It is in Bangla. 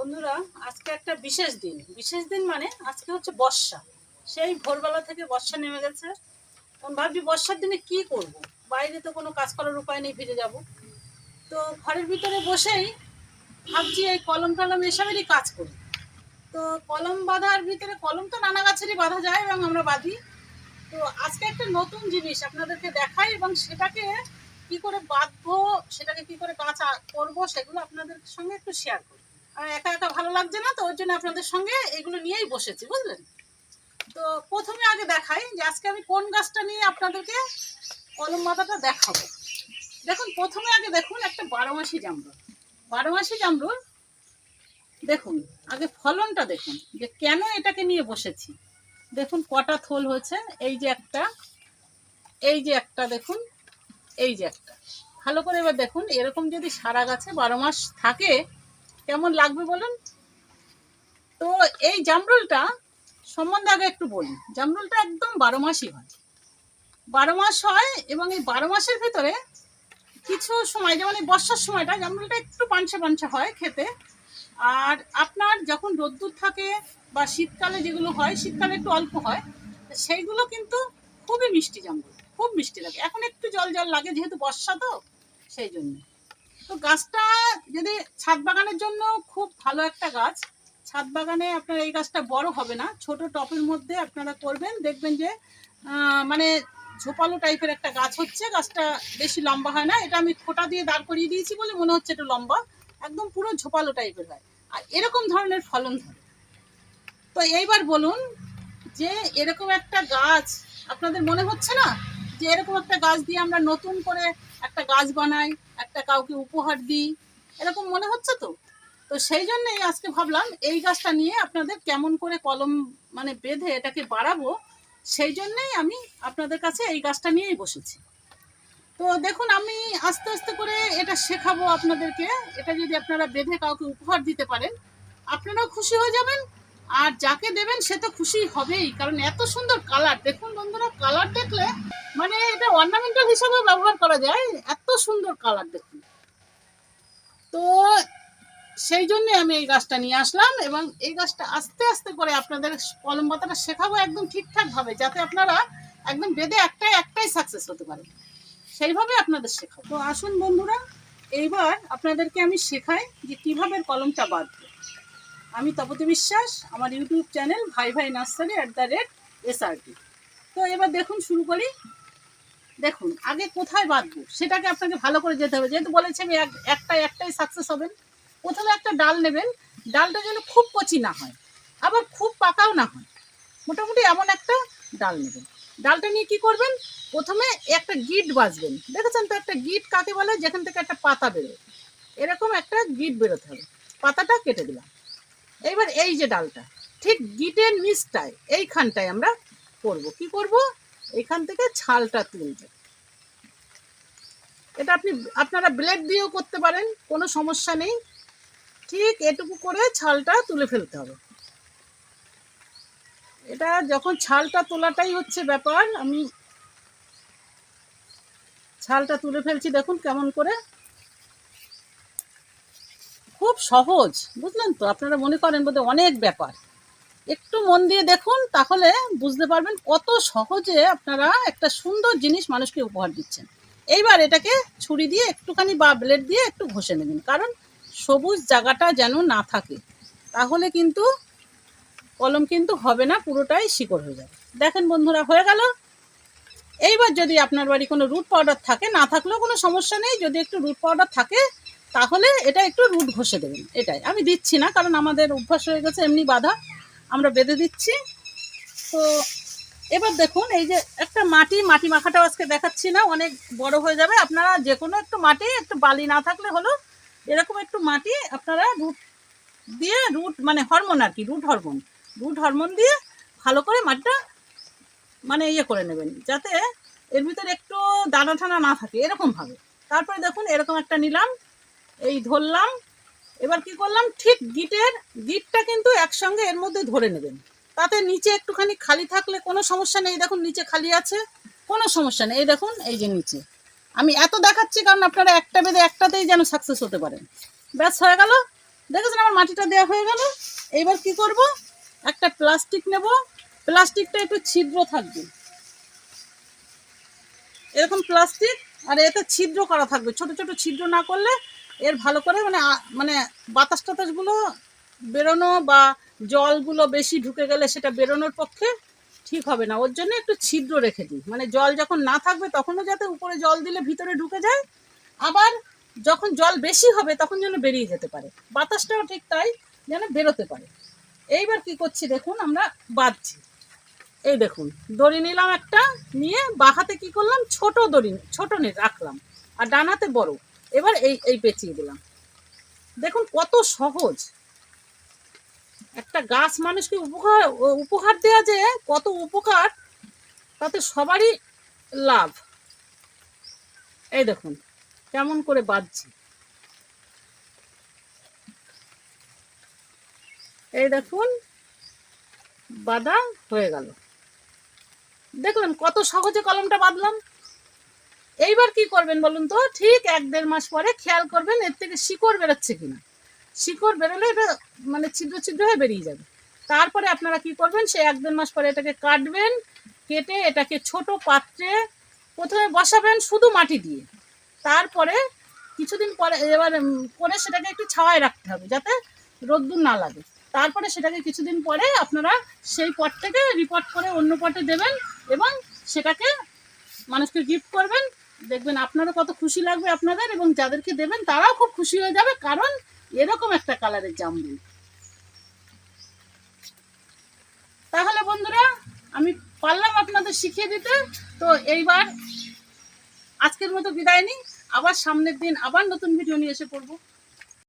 বন্ধুরা, আজকে একটা বিশেষ দিন। বিশেষ দিন মানে আজকে হচ্ছে বর্ষা। সেই ভোরবেলা থেকে বর্ষা নেমে গেছে। তখন ভাবছি বর্ষার দিনে কি করব। বাইরে তো কোনো কাজ করার উপায় নেই ফিরে যাব। তো ঘরের ভিতরে বসেই ভাবছি এই কলম টলম এসবেরই কাজ করি। তো কলম বাঁধার ভিতরে, কলম তো নানা গাছেরই বাঁধা যায় এবং আমরা বাঁধি। তো আজকে একটা নতুন জিনিস আপনাদেরকে দেখাই এবং সেটাকে কি করে বাঁধবো, সেটাকে কি করে আ- করব, সেগুলো আপনাদের সঙ্গে একটু শেয়ার করি একা একা ভালো লাগছে না, তো ওর জন্য আপনাদের সঙ্গে এগুলো নিয়েই বসেছি, বুঝলেন? তো প্রথমে আগে দেখাই যে আজকে আমি কোন গাছটা নিয়ে আপনাদেরকে কলম বাঁধাটা দেখাবো। দেখুন, প্রথমে আগে দেখুন একটা বারোমাসি জামরুল। বারোমাসি জামরুল, দেখুন, আগে ফলনটা দেখুন, যে কেন এটাকে নিয়ে বসেছি। দেখুন, কটা থোল হয়েছে, এই যে একটা, এই যে একটা, দেখুন, এই যে একটা। ভালো করে এবার দেখুন, এরকম যদি সারা গাছে বারো মাস থাকে কেমন লাগবে বলুন? তো এই জামরুলটা সম্বন্ধে আগে একটু বলি। জামরুলটা একদম বারো মাসই হয়। বারো মাস হয় এবং এই বারো মাসের ভিতরে কিছু সময়, যেমন এই বর্ষার সময়টা জামরুলটা একটু পাঞ্চা পাঞ্চা হয় খেতে। আর আপনার যখন রোদ্দুর থাকে বা শীতকালে যেগুলো হয়, শীতকালে একটু অল্প হয়, সেইগুলো কিন্তু খুবই মিষ্টি জামরুল, খুব মিষ্টি লাগে। এখন একটু জল জল লাগে, যেহেতু বর্ষা তো, সেই জন্য। তো গাছটা যদি ছাদ বাগানের জন্য খুব ভালো একটা গাছ, ছাদ বাগানে আপনার এই গাছটা বড় হবে না। ছোট টপের মধ্যে আপনারা করবেন, দেখবেন যে মানে ঝোপালো টাইপের একটা গাছ হচ্ছে, গাছটা বেশি লম্বা হয় না। এটা আমি খোটা দিয়ে দাঁড় করিয়ে দিয়েছি বলে মনে হচ্ছে একটু লম্বা, একদম পুরো ঝোপালো টাইপের হয়। আর এরকম ধরনের ফলন ধরে। তো এইবার বলুন যে, এরকম একটা গাছ আপনাদের মনে হচ্ছে না? যে এরকম একটা গাছ দিয়ে আমরা নতুন করে একটা গাছ বানাই, একটা কাউকে উপহার দিই, এরকম মনে হচ্ছে তো? তো সেই জন্যই আজকে ভাবলাম এই গাছটা নিয়ে আপনাদের কেমন করে কলম মানে বেঁধে এটাকে বাড়াবো, সেই জন্যেই আমি আপনাদের কাছে এই গাছটা নিয়েই বসেছি। তো দেখুন, আমি আস্তে আস্তে করে এটা শেখাবো আপনাদেরকে। এটা যদি আপনারা বেঁধে কাউকে উপহার দিতে পারেন, আপনারাও খুশি হয়ে যাবেন। আর যাকে দেবেন সে তো খুশি হবেই, কারণ এত সুন্দর কালার দেখুন বন্ধুরা কালার দেখলে মানে এটা অর্নামেন্টাল হিসাবে ব্যবহার করা যায়, এত সুন্দর কালার দেখুন। তো সেই জন্য আমি এই গাছটা নিয়ে আসলাম এবং এই গাছটা আস্তে আস্তে করে আপনাদের কলম পাতাটা শেখাবো একদম ঠিকঠাকভাবে, যাতে আপনারা একদম বেঁধে একটাই একটাই সাকসেস হতে পারে সেইভাবে আপনাদের শেখাবো। তো আসুন বন্ধুরা, এইবার আপনাদেরকে আমি শেখাই যে কীভাবে কলমটা বাঁধবো। আমি তপতি বিশ্বাস, আমার ইউটিউব চ্যানেল ভাই ভাই nursery at the rate SRT তো এবার দেখুন, শুরু করি। দেখুন, আগে কোথায় বাঁধবো? সেটাকে আপনাকে ভালো করে যেতে হবে। যেহেতু বলেছি আমি এক- একটাই একটাই সাকসেস হবেন। প্রথমে একটা ডাল নেবেন। ডালটা যেন খুব কচি না হয়, আবার খুব পাকাও না হয়। মোটামুটি এমন একটা ডাল নেবেন। ডালটা নিয়ে কি করবেন? প্রথমে একটা গিট বাজবেন দেখেছেন তো, একটা গিট কাকে বলে? যেখান থেকে একটা পাতা বেরোয়। এরকম একটা গিট বেরোতে হবে। পাতাটা কেটে দিলাম। এইবার এই যে ডালটা, ঠিক গিটের নিচটায়, এইখানটায় আমরা করব। কি করব? এখান থেকে ছালটা তুলবে। এটা আপনি, আপনারা ব্লেড দিয়েও করতে পারেন, কোনো সমস্যা নেই। ঠিক এটুকু করে ছালটা তুলে ফেলতে হবে। এটা যখন ছালটা তোলাটাই হচ্ছে ব্যাপার, আমি ছালটা তুলে ফেলছি, দেখুন কেমন করে। খুব সহজ, বুঝলেন তো? আপনারা মনে করেন বোধহয় অনেক ব্যাপার। একটু মন দিয়ে দেখুন, তাহলে বুঝতে পারবেন কত সহজে আপনারা একটা সুন্দর জিনিস মানুষকে উপহার দিচ্ছেন। এইবার এটাকে ছুরি দিয়ে একটুখানি বা ব্লেড দিয়ে একটু ঘষে নেবেন, কারণ সবুজ জায়গাটা যেন না থাকে। তাহলে কিন্তু কলম কিন্তু হবে না, পুরোটাই শিকড় হয়ে যাবে। দেখেন বন্ধুরা, হয়ে গেল। এইবার যদি আপনার বাড়ি কোনো রুট পাউডার থাকে, না থাকলেও কোনো সমস্যা নেই। যদি একটু রুট পাউডার থাকে তাহলে এটা একটু রুট ঘষে দেবেন, এটাই। আমি দিচ্ছি না, কারণ আমাদের অভ্যাস হয়ে গেছে, এমনি বাধা, আমরা বেঁধে দিচ্ছি। তো এবার দেখুন, এই যে একটা মাটি মাটি মাখাটাও আজকে দেখাচ্ছি না, অনেক বড় হয়ে যাবে। আপনারা যে কোনো একটু মাটি, একটু বালি না থাকলে হলো, এরকম একটু মাটি আপনারা রুট দিয়ে, রুট মানে হরমোন আর কি, রুট হরমোন। রুট হরমোন দিয়ে ভালো করে মাটিটা মানে ইয়ে করে নেবেন, যাতে এর ভিতরে একটু দানা টানা না থাকে, এরকমভাবে। তারপরে দেখুন, এরকম একটা নিলাম। এই ধরলাম। এবার কি করলাম? ঠিক গিটের, গিটটা কিন্তু একসঙ্গে এর মধ্যে ধরে নেবেন। তাতে নিচে একটুখানি খালি থাকলে কোনো সমস্যা নেই। দেখুন, নিচে খালি আছে, কোনো সমস্যা নেই। এই দেখুন, এই যে নিচে। আমি এত দেখাচ্ছি, কারণ আপনারা একটা বেঁধে একটাতেই যেন সাকসেস হতে পারেন ব্যাস, হয়ে গেল। দেখেছেন, আমার মাটিটা দেওয়া হয়ে গেল। এইবার কি করব? একটা প্লাস্টিক নেব। প্লাস্টিকটা একটু ছিদ্র থাকবে। এরকম প্লাস্টিক, আর এতে ছিদ্র করা থাকবে। ছোট ছোট ছিদ্র না করলে এর ভালো করে মানে মানে বাতাস টাতাসগুলো বেরোনো বা জলগুলো বেশি ঢুকে গেলে সেটা বেরোনোর পক্ষে ঠিক হবে না। ওর জন্য একটু ছিদ্র রেখে দিই। মানে জল যখন না থাকবে তখনও যাতে উপরে জল দিলে ভিতরে ঢুকে যায়। আবার যখন জল বেশি হবে তখন যেন বেরিয়ে যেতে পারে। বাতাসটাও ঠিক তাই যেন বেরোতে পারে। এইবার কি করছি দেখুন, আমরা বাঁধছি। এই দেখুন, দড়ি নিলাম একটা, নিয়ে বাহাতে কি করলাম? ছোট দড়ি, ছোট রাখলাম। আর ডানাতে বড়। এবার এই এই পেঁচিয়ে দিলাম। দেখুন কত সহজ। একটা গাছ মানুষকে উপকার উপহার দেওয়া যে কত উপকার, তাতে সবারই লাভ। এই দেখুন, কেমন করে বাঁধছি। এই দেখুন, বাঁধা হয়ে গেল। দেখলেন কত সহজে কলমটা বাঁধলাম। এইবার কি করবেন বলুন তো? ঠিক এক দেড় মাস পরে খেয়াল করবেন এর থেকে শিকড় বেরোচ্ছে কিনা। শিকড় বেরোলে এটা মানে ছিদ্র ছিদ্র হয়ে বেরিয়ে যাবে। তারপরে আপনারা কি করবেন? সে এক দেড় মাস পরে এটাকে কাটবেন, কেটে এটাকে ছোট পাত্রে প্রথমে বসাবেন শুধু মাটি দিয়ে। তারপরে কিছুদিন পরে এবার করে সেটাকে একটু ছাওয়ায় রাখতে হবে যাতে রোদ্দুর না লাগে। তারপরে সেটাকে কিছুদিন পরে আপনারা সেই পট থেকে রিপোর্ট করে অন্য পটে দেবেন এবং সেটাকে আপনারও কত খুশি লাগবে আপনাদের এবং যাদেরকে দেবেন তারাও খুব খুশি হয়ে যাবে, কারণ এরকম একটা কালারের জামরুল। তাহলে বন্ধুরা, আমি পারলাম আপনাদের শিখিয়ে দিতে। তো এইবার আজকের মতো বিদায় নিই। আবার সামনের দিন আবার নতুন ভিডিও নিয়ে এসে পড়ব।